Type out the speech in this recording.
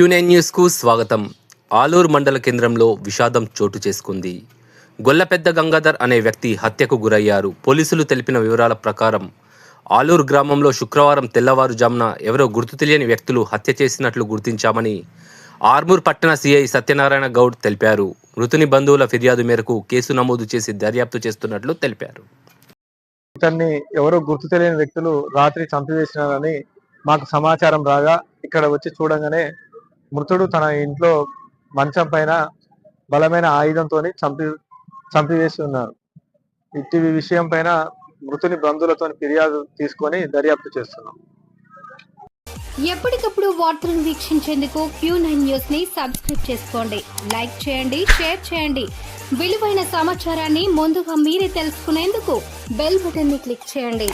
Quinine న్యూస్కు స్వాగతం. ఆలూరు మండల కేంద్రంలో విషాదం చోటు చేసుకుంది. గొల్లపెద్ద గంగాధర్ అనే వ్యక్తి హత్యకు గురయ్యారు. పోలీసులు తెలిపిన వివరాల ప్రకారం ఆలూరు గ్రామంలో శుక్రవారం తెల్లవారుజామున ఎవరో గుర్తు తెలియని వ్యక్తులు హత్య చేసినట్లు గుర్తించామని ఆర్మూర్ పట్టణ సిఐ సత్యనారాయణ గౌడ్ తెలిపారు. మృతుని బంధువుల ఫిర్యాదు మేరకు కేసు నమోదు చేసి దర్యాప్తు చేస్తున్నట్లు తెలిపారు. ఇతన్ని ఎవరో గుర్తు తెలియని వ్యక్తులు రాత్రి చంపివేసినారని మాకు సమాచారం రాగా ఇక్కడ వచ్చి చూడంగానే మృతుడు తన ఇంట్లో మంచం పైన బలమైన ఆయుధంతో చంపి చంపివేసి ఉన్నారు ఇట్టి విషయం పైన మృతుని బంధువులతో ఫిర్యాదు తీసుకొని దర్యాప్తు చేస్తున్నాం. ఎప్పటికప్పుడు వార్తలను వీక్షించేందుకు క్యూ నైన్ న్యూస్ని సబ్స్క్రైబ్ చేసుకోండి. లైక్ చేయండి షేర్ చేయండి. విలువైన సమాచారాన్ని ముందుగా మీరే తెలుసుకునేందుకు బెల్ బటన్ని క్లిక్ చేయండి.